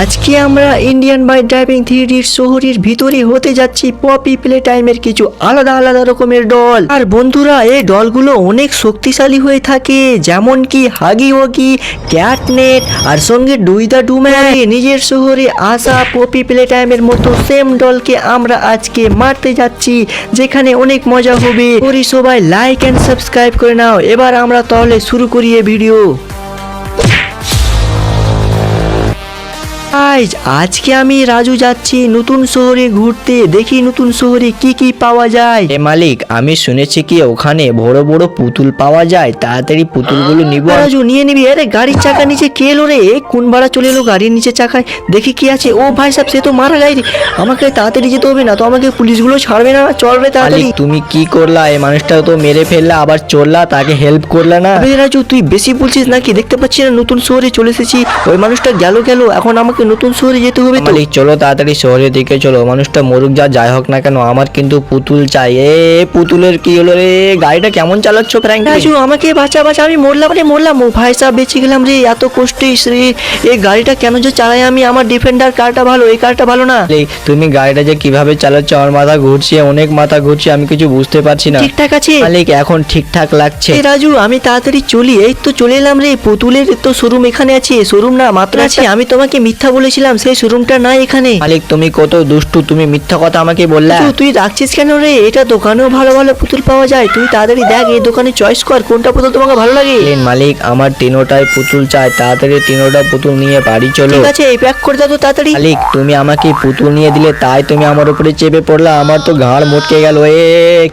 আজকে আমরা Indian bike driving থ্রিডির শহরের ভিতরে হতে যাচ্ছি। পপি প্লে টাইমের কিছু আলাদা আলাদা রকমের ডল আর বন্ধুরা, এই ডলগুলো অনেক শক্তিশালী হয়ে থাকে, যেমন কি হাগি ওগি ক্যাটনেট আর সঙ্গে ডুইদা ডুম্যান নিজের শহরে আসা পপি প্লে টাইমের মতো সেম ডলকে আমরা আজকে মারতে যাচ্ছি, যেখানে অনেক মজা হবে। করি সবাই লাইক এন্ড সাবস্ক্রাইব করে নাও। এবার আমরা তাহলে শুরু করি এই ভিডিও গাইজ আজকে আমি রাজু যাচ্ছি নতুন শহরে ঘুরতে। দেখি নতুন শহরে কি কি পাওয়া যায়। এ মালিক আমি শুনেছি কি ওখানে বড় বড় পুতুল পাওয়া যায়? তাড়াতাড়ি পুতুলগুলো নিব। রাজু নিয়ে নিবি। আরে গাড়ির চাকা নিচে কে এলো রে? কোন ভাড়া চলে এলো গাড়ির নিচে চাকায়? দেখি কি আছে। ও ভাই সাহেব সে তো মারা যায় রে। আমাকে তাড়াতাড়ি যেতে হবে না তো আমাকে পুলিশগুলো ছাড়বে না? চল রে তাড়াতাড়ি। তুমি কি করলা? এই মানুষটা তো মেরে ফেললা আবার চললা তাকে হেল্প করলা না? রাজু তুই বেশি বলছিস নাকি? দেখতে পাচ্ছি না নতুন শহরে চলে এসেছি। ওই মানুষটা গেল গেল এখন আমাকে নতুন শহরে যেতে হবে তো? চলো তাড়াতাড়ি শহরের দিকে চলো। মানুষটা মরুক যা যাই হোক না কেন আমার কিন্তু পুতুল চাই। এ পুতুলের কি হলো রে? গাড়িটা কেমন চালাচ্ছ ফ্র্যাঙ্ক রাজু আমাকে বাঁচা বাঁচা আমি মরলাম রে মরলাম। ও ভাই সাহেব বেঁচে গেলাম রে এত কষ্টে রে। এই গাড়িটা কেন যে চালাই আমি? আমার ডিফেন্ডার কারটা ভালো এই কারটা ভালো না। তুমি গাড়িটা যে কীভাবে চালাচ্ছ আমার মাথা ঘুরছে অনেক মাথা ঘুরছে আমি কিছু বুঝতে পারছি না। ঠিকঠাক আছে? মালিক এখন ঠিকঠাক লাগছে। রাজু আমি তাড়াতাড়ি চলি। এই তো চলে এলাম রে পুতুলের তো শোরুম এখানে আছে। শোরুম না মাত্র আছে আমি তোমাকে মিথ্যা বলেছিলাম সেই শোরুমটা নাই এখানে। মালিক তুমি কত দুষ্টু তুমি মিথ্যা কথা আমাকে বললা। তুই রাখছিস কেন রে? এটা দোকানেও ভালো ভালো পুতুল পাওয়া যায়। তুই তাড়াতাড়ি দেখ এই দোকানে চয়েস কর কোনটা পুতুল তোমাকে ভালো লাগে। মালিক আমার তিনোটাই পুতুল চাই। তাড়াতাড়ি তিনোটা পুতুল নিয়ে বাড়ি চলো। ঠিক আছে এই প্যাক করে দাও তো তাড়াতাড়ি। মালিক তুমি আমাকে পুতুল নিয়ে দিলে তাই তুমি আমার উপরে চেপে পড়লা। আমার তো ঘাড় মটকে গেল। এ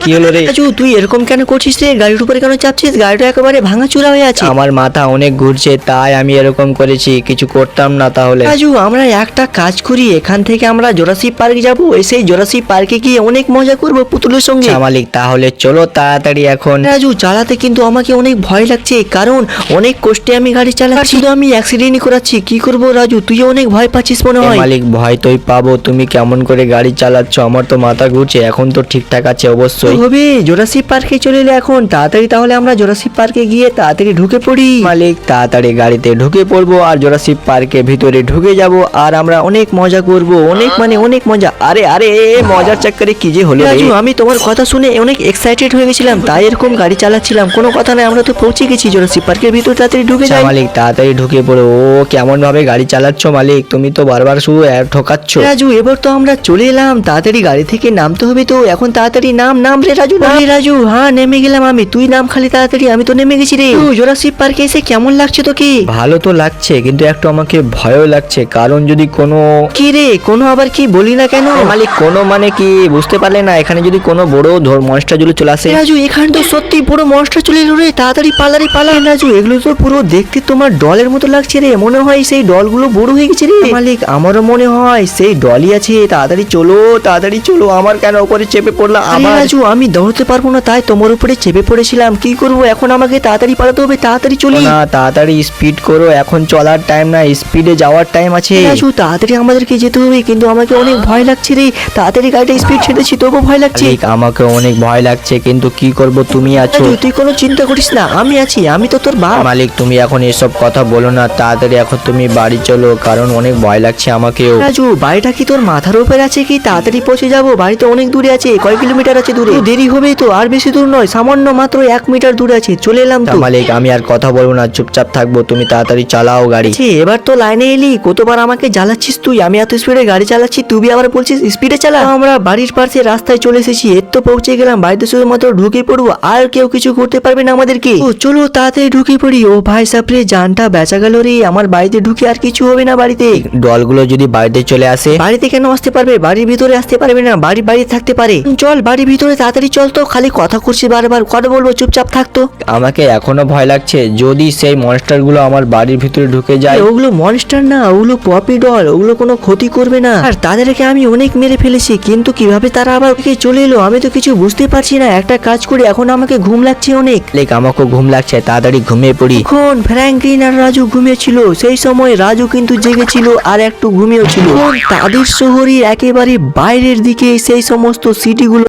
কি হলো রে? রাজু তুই এরকম কেন করছিস রে? গাড়ির উপরে কেন চাপছিস? গাড়িটা একেবারে ভাঙা চূড়া হয়ে আছে। আমার মাথা অনেক ঘুরছে তাই আমি এরকম করেছি। কিছু করতাম না তাহলে। রাজু আমরা একটা কাজ করি এখান থেকে আমরা জোরাসি পার্ক যাব সেই জোরাসি পার্কে গিয়ে অনেক মজা করব পুতুলের সঙ্গে। মালিক তাহলে চলো তাড়াতাড়ি এখন। রাজু চালাতে কিন্তু আমাকে অনেক ভয় লাগছে কারণ অনেক কষ্টে আমি গাড়ি চালাচ্ছি। শুধু আমি অ্যাক্সিডেন্টই করাচ্ছি কি করব রাজু? তুই অনেক ভয় পাচ্ছিস মনে হয়। মালিক ভয় তোই পাবো তুমি কেমন করে গাড়ি চালাচ্ছ? আমার তো মাথা ঘুরছে এখন তো ঠিকঠাক আছে অবশ্যই। হবে? জোরাসি পার্কে চলে এলে এখন তাড়াতাড়ি তাহলে আমরা জোরাসি পার্কে গিয়ে তাড়াতাড়ি ঢুকে পড়ি। মালিক তাড়াতাড়ি গাড়িতে ঢুকে পড়ব আর জোরাসি পার্কে ভিতরে ঢুকে যাব। আর আমরা অনেক মজা করব অনেক মানে অনেক মজা। আরে আরে মজার চক্করে কি যে হলো রাজু আমি তোমার কথা শুনে অনেক এক্সাইটেড হয়ে গেছিলাম তাই এরকম গাড়ি চালাচ্ছিলাম। কোনো কথা নাই আমরা তো পৌঁছে গেছি জোরাসি পার্কের ভিতর তাড়াতাড়ি ঢুকে আচ্ছা, যাই। মালিক তাড়াতাড়ি ঢুকে পড়ো। ও কেমন ভাবে গাড়ি চালাচ্ছ মালিক? তুমি তো বারবার শুধু ঠকাচ্ছ। রাজু এবার তো আমরা চলে এলাম তাড়াতাড়ি গাড়ি থেকে নামতে হবে তো। এখন তাড়াতাড়ি নাম নাম রে রাজু নাম। রাজু হ্যাঁ নেমে গেলাম আমি। তুই নাম খালি তাড়াতাড়ি আমি তো নেমে গেছি রে। জোরাসি পার্কে এসে কেমন লাগছে তোকে? ভালো তো লাগছে কিন্তু একটু আমাকে ভয়ও লাগছে। কারণ যদি কোনো কি রে? কোনো আবার কি বলি না কেন? মালিক কোনো মানে কি বুঝতে পারলে না? এখানে যদি কোনো বড় ধর মনস্টার যদি চলে আসে। রাজু এখানে তো সত্যি পুরো মনস্টার চলে এলো রে। তাড়াতাড়ি পালারি পালা এ রাজু এগুলো তো পুরো দেখতে তোমার ডলের মতো লাগছে রে। মনে হয় সেই ডলগুলো বড় হয়ে গেছে রে। মালিক আমারও মনে হয় সেই ডলই আছে। তাড়াতাড়ি চলো তাড়াতাড়ি চলো। আমার কেন ওপরে চেপে পড়লা? আমার রাজু আমি দৌড়তে পারব না। তাই তোমার উপরে চেপে পড়েছিলাম। কি করব? এখন আমাকে তাড়াতাড়ি পালাতে হবে। তাড়াতাড়ি চলি। না তাড়াতাড়ি স্পিড করো। এখন চলার টাইম না স্পিডে যাওয়ার টাইম আছে। এ রাজু তাড়াতাড়ি আমাদেরকে যেতে হবে কিন্তু আমাকে অনেক ভয় লাগছে রে। তাড়াতাড়ি গাড়িটা স্পিড ছেড়েছি তবু ভয় লাগছে। মালিক, আমাকে অনেক ভয় লাগছে কিন্তু কি করব তুমি আছো। রাজু তুই কোনো চিন্তা করিস না আমি আছি আমি তো তোর বাপ মালিক তুমি এখন এসব কথা বলো না তাড়াতাড়ি এখন তুমি বাড়ি চলো কারণ অনেক ভয় লাগছে আমাকেও। রাজু বাড়িটা কি তোর মাথার উপরে আছে কি? তাড়াতাড়ি পৌঁছে যাব বাড়ি তো অনেক দূরে আছে কয় কিলোমিটার আছে দূরে? দেরি হবে তো আর বেশি দূর নয় সামান্য মাত্র এক মিটার দূরে আছে চলে এলাম তো মালিক আমি আর কথা বলব না চুপচাপ থাকব তুমি তাড়াতাড়ি চালাও গাড়ি। আছে, এবার তো লাইনে এলি কতবার আমাকে জ্বালাচ্ছিস তুই? আমি এত স্পিডে গাড়ি চালাচ্ছি তুই আবার বলছিস স্পিডে চালা। আমরা বাড়ির পাশে রাস্তায় চলে এসেছি এর তো পৌঁছে গেলাম বাড়িতে শুধুমাত্র ঢুকে পড়ব আর কেউ কিছু করতে পারবে না আমাদেরকে। ও চলো তাড়াতাড়ি ঢুকে পড়ি। ও ভাই সাপরে জানটা বেচা গেল রে আমার বাড়িতে ঢুকে আর কিছু হবে না বাড়িতে। ডলগুলো যদি বাড়িতে চলে আসে? বাড়িতে কেন আসতে পারবে? বাড়ির ভিতরে আসতে পারবে না বাড়ি বাড়ি থাকতে পারে। চল বাড়ির ভিতরে তাড়াতাড়ি চল তো খালি কথা করছি বারবার কথা বলব চুপচাপ থাকতো আমাকে এখনও ভয় লাগছে যদি সেই মনস্টারগুলো আমার বাড়ির ভিতরে ঢুকে যায়। ওগুলো মনস্টার না ওগুলো পপি ডল ওগুলো কোনো ক্ষতি করবে না। আর তাদেরকে আমি অনেক মেরে ফেলেছি কিন্তু কীভাবে তারা আবার চলে এলো আমি তো কিছু বুঝতে পারছি না। একটা কাজ করি এখন আমাকে ঘুম লাগছে অনেক। মালিক আমাকে ঘুম লাগছে তাড়াতাড়ি ঘুমিয়ে পড়ি। এখন ফ্র্যাঙ্কলিন আর রাজু ঘুমিয়েছিল সেই সময় রাজু কিন্তু জেগেছিল আর একটু ঘুমিয়েছিল তাদের শহরের একেবারে বাইরের দিকে সেই সমস্ত সিটিগুলো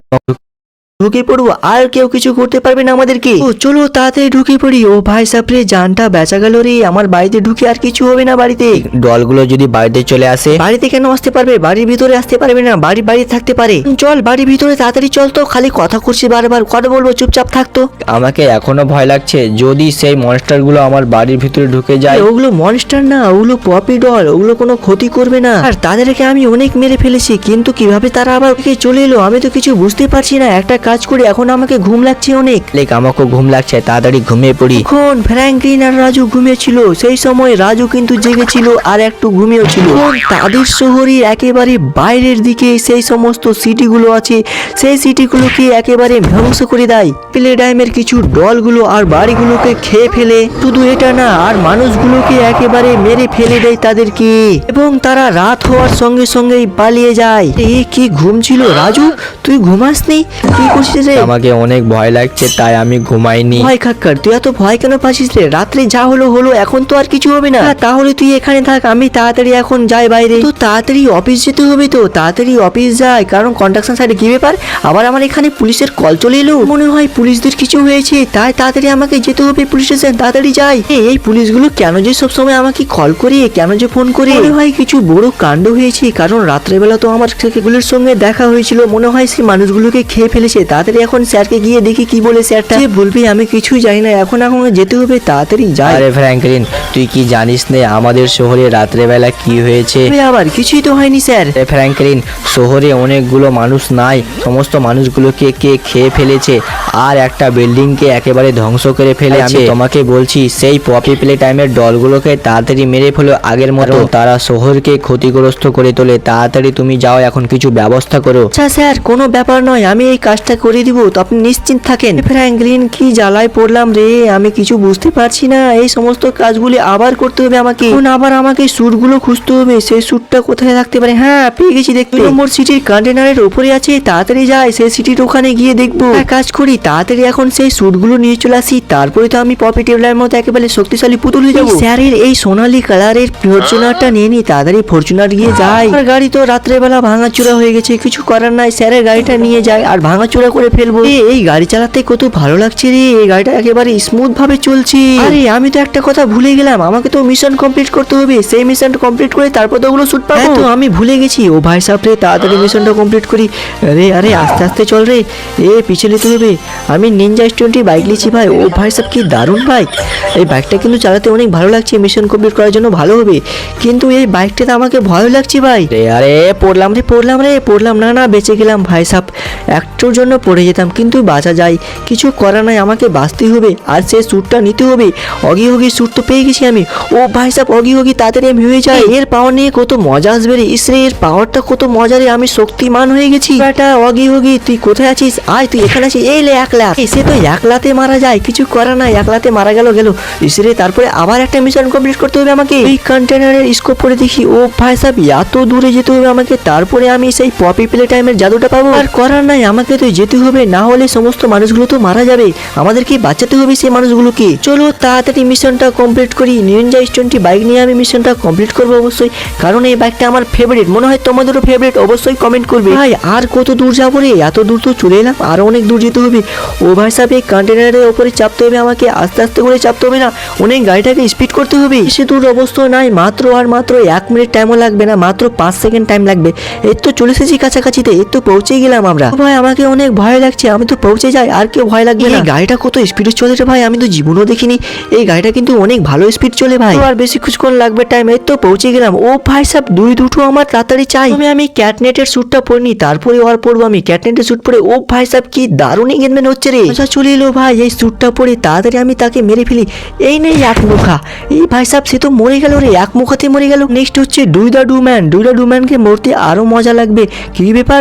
ঢুকে পড়ব আর কেউ কিছু করতে পারবে না আমাদেরকে। ও চলো তাড়াতাড়ি ঢুকে পড়ি। ও ভাই সাপরে জানটা বেচা গেল রে। আমার বাড়িতে ঢুকে আর কিছু হবে না বাড়িতে। ডলগুলো যদি বাড়িতে চলে আসে? বাড়িতে কেন আসতে পারবে? বাড়ির ভিতরে আসতে পারবে না। বাড়ি বাড়ি থাকতে পারে। চল বাড়ির ভিতরে তাড়াতাড়ি চল তো। খালি কথা করছি বারবার। কথা বলব চুপচাপ থাকতো আমাকে এখনও ভয় লাগছে। যদি সেই মনস্টারগুলো আমার বাড়ির ভিতরে ঢুকে যায়? ওগুলো মনস্টার না ওগুলো পপি ডল। ওগুলো কোনো ক্ষতি করবে না। আর তাদেরকে আমি অনেক মেরে ফেলেছি। কিন্তু কীভাবে তারা আবার চলে এলো আমি তো কিছু বুঝতে পারছি না। একটা কাজ করি এখন আমাকে ঘুম লাগছে অনেক। লেক আমাকে ঘুম লাগছে তাড়াতাড়ি ঘুমিয়ে পড়ি। এখন ফ্র্যাঙ্কলিন আর রাজু ঘুমিয়েছিল সেই সময় রাজু কিন্তু জেগেছিল আর একটু ঘুমিয়েছিল তাদের শহরের একেবারে বাইরের দিকে সেই সমস্ত সিটিগুলো আছে সেই সিটিগুলোকে একেবারে ধ্বংস করে দেয়। প্লে ডাইমের কিছু ডলগুলো আর বাড়িগুলোকে খেয়ে ফেলে। শুধু এটা না আর মানুষগুলোকে একেবারে মেরে ফেলে দেয় তাদেরকে। এবং তারা রাত হওয়ার সঙ্গে সঙ্গেই পালিয়ে যায়। এ কি ঘুম ছিল রাজু? তুই ঘুমাসনি? কি করছিস রে। আমাকে অনেক ভয় লাগছে তাই আমি ঘুমাইনি। ভয় কাক্কার তুই এত ভয় কেন পাচ্ছিস রে? রাত্রে যা হলো হলো এখন তো আর কিছু হবে না। তাহলে তুই এখানে থাক আমি তাড়াতাড়ি এখন যাই বাইরে। তো তাড়াতাড়ি অফিস যেতে হবে তো তাড়াতাড়ি অফিস যাই কারণ কন্ট্রাকশন সাইডে কি ব্যাপার? আবার আমার এখানে পুলিশের কল চলে এলো। মনে হয় পুলিশদের কিছু হয়েছে তাই তাড়াতাড়ি আমাকে যেতে হবে পুলিশ স্টেশন তাড়াতাড়ি যাই। এই পুলিশগুলো কেন যে সবসময় আমাকে কল করে কেন যে ফোন করে? মনে হয় কিছু বড় কাণ্ড হয়েছে কারণ রাত্রেবেলা তো আমার সেগুলোর সঙ্গে দেখা হয়েছিল। মনে হয় সেই মানুষগুলোকে খেয়ে ফেলেছে তাড়াতাড়ি এখন স্যারকে গিয়ে দেখি কি বলে স্যারটা। যে বলবি আমি কিছুই জানি না এখন এখন যেতে হবে তাড়াতাড়ি যাই। আরে ফ্র্যাঙ্কলিন তুই কি জানিস নে আমাদের শহরে রাত্রেবেলা কি হয়েছে? আবার কিছুই তো হয়নি স্যার। ফ্র্যাঙ্কলিন শহরে অনেকগুলো মানুষ নাই সমস্ত মানুষগুলোকে কে খেয়ে ফেলেছে আর একটা বিল্ডিংকে একেবারে ধ্বংস করে ফেলে। আমি তোমাকে বলছি সেই পপি প্লে টাইমের দলগুলোকে তাড়াতাড়ি মেরে ফেলো আগের মতো। তারা শহরকে ক্ষতিগ্রস্ত করে তোলে। তাড়াতাড়ি তুমি যাও এখন কিছু ব্যবস্থা করো। আচ্ছা স্যার কোনো ব্যাপার নয় আমি এই কাজটা করে দিব তো আপনি নিশ্চিন্ত থাকেন। ফ্র্যাঙ্কলিন কি জ্বালায় পড়লাম রে? আমি কিছু বুঝতে পারছি না। এই সমস্ত কাজগুলি আবার করতে হবে আমাকে। এখন আবার আমাকে স্যুটগুলো খুঁজতে হবে। সেই স্যুটটা কোথায় থাকতে পারে? হ্যাঁ পেয়ে গেছি দেখতে। নম্বর সিটির কন্টেনারের উপরে আছে। তাড়াতাড়ি যাই সেই সিটির ওখানে গিয়ে দেখব। কাজ করি তাড়াতাড়ি এখন সেই স্যুটগুলো নিয়ে চলে আসি। তারপরে তো আমি পপি টেবলার মতো একেবারে শক্তিশালী পুতুল হয়ে যাব। স্যারের এই সোনালী কালারের ফরচুনারটা নিয়ে নি তাড়াতাড়ি ফরচুনার গিয়ে যাই। গাড়ি তো রাত্রেবেলা ভাঙাচোরা হয়ে গেছে কিছু করার নাই। স্যারের গাড়িটা নিয়ে যায় আর ভাঙাচোরা করে ফেলব। এ, এই গাড়ি চালাতে কত ভালো লাগছে রে এই গাড়িটা একেবারে স্মুথ ভাবে চলছে। আরে আমি তো একটা কথা ভুলে গেলাম আমাকে তো মিশন কমপ্লিট করতে হবে সেই মিশনটা কমপ্লিট করে তারপর তো ওগুলো শুট পাবো। তো আমি ভুলে গেছি ও ভাই সাহেব রে তাড়াতাড়ি মিশনটা কমপ্লিট করি। আরে আরে আস্তে আস্তে চল রে এ পিছিয়ে নিতে হবে আমি নিনজা টোয়েন্টি বাইক নিয়েছি ভাই ও ভাই সাহেব কি দারুণ বাইক এই বাইকটা কিন্তু চালাতে অনেক ভালো লাগছে মিশন কমপ্লিট করার জন্য ভালো হবে। কিন্তু এই বাইকটাতে আমাকে ভয় লাগছে ভাই। রে আরে পড়লাম রে পড়লাম রে পড়লাম। না না বেঁচে গেলাম ভাই সাহ একটুর জন্য পড়ে যেতাম, কিন্তু বাঁচা যায়। কিছু করার নাই, আমাকে বাঁচতেই হবে, আর সে স্যুটটা নিতে হবে। অগি হগি স্যুট তো পেয়ে গেছি আমি। ও ভাই সাহ অগি হগি তাড়াতাড়ি আমি হয়ে যায় এর পাওয়ার নিয়ে কত মজা আসবে রে ইসরে এর পাওয়ারটা কত মজা রে, আমি শক্তিমান হয়ে গেছি। বেটা, অগি হগি তুই কোথায় আছিস? আয়, তুই এখানে আছিস। এই লে একলা সে তো একলাতে মারা যায়, কিছু করার নাই একলাতে মারা গেল গেল। ইসরে তারপরে আবার একটা মিশন কমপ্লিট করতে হবে আমাকে। এই কন্টেনারের স্কোপ করে দেখি। ও ভাই সাহেব, এত দূরে যেতে হবে আমাকে। তারপরে আমি সেই পপি প্লে টাইমের জাদুটা পাবো। আর করার নাই, আমাকে তো যেতে হবে, না হলে সমস্ত মানুষগুলো তো মারা যাবে। আমাদেরকে বাঁচাতে হবে সেই মানুষগুলোকে। চলো, তাড়াতাড়ি মিশনটা কমপ্লিট করি। নিনজা টোয়েন্টি বাইক নিয়ে আমি মিশনটা কমপ্লিট করব অবশ্যই। কারণ এই বাইকটা আমার ফেভারিট মনে হয় তোমাদেরও ফেভারিট অবশ্যই কমেন্ট করবে। ভাই, আর কত দূর যাব রে? এত দূর তো চলে এলাম আরও অনেক দূর যেতে হবে। ও ভাই সাহেব এই কন্টেনারের ওপরে চাপতে হবে আমাকে, আস্তে আস্তে করে চাপতে হবে না। অনেক গাড়িটাকে স্পিড করতে হবে। সে দূর অবস্থা নাই, মাত্র আর মাত্র এক মিনিট টাইমও লাগবে না, মাত্র পাঁচ সেকেন্ড টাইম লাগবে। এই তো চলে এসেছি কাছাকাছিতে এই তো পৌঁছে গেলাম আমরা। ভাই, আমাকে অনেক ভয় লাগছে আমি তো পৌঁছে যাই আর কেউ ভয় লাগবে না। এই গাড়িটা কত স্পিডে চলে রে ভাই? আমি তো জীবনও দেখিনি। এই গাড়িটা কিন্তু অনেক ভালো স্পিড চলে ভাই। আর বেশি কিছুক্ষণ লাগবে টাইম এই তো পৌঁছে গেলাম। ও ভাই সাহেব দুই দুটো আমার তাড়াতাড়ি চাই। আমি আমি ক্যাটনেটের স্যুটটা পরিনি তারপরে আর পরবো আমি। ক্যাটনেটের স্যুট পরে ও ভাই সাহেব কি দারুণ এঙ্গেজমেন্ট হচ্ছে রে। আচ্ছা চলে এলো ভাই এই স্যুটটা পরে তাড়াতাড়ি আমি তাকে মেরে ফেলি। এই নেই এক মুখা। এই ভাই সাহেব সে তো মরে গেল রে এক মুখাতে মরে গেল। নেক্সট হচ্ছে ডুই দা ডু ম্যান ডুই দা ডু ম্যানকে মরতে আরও মজা লাগবে। কি ব্যাপার?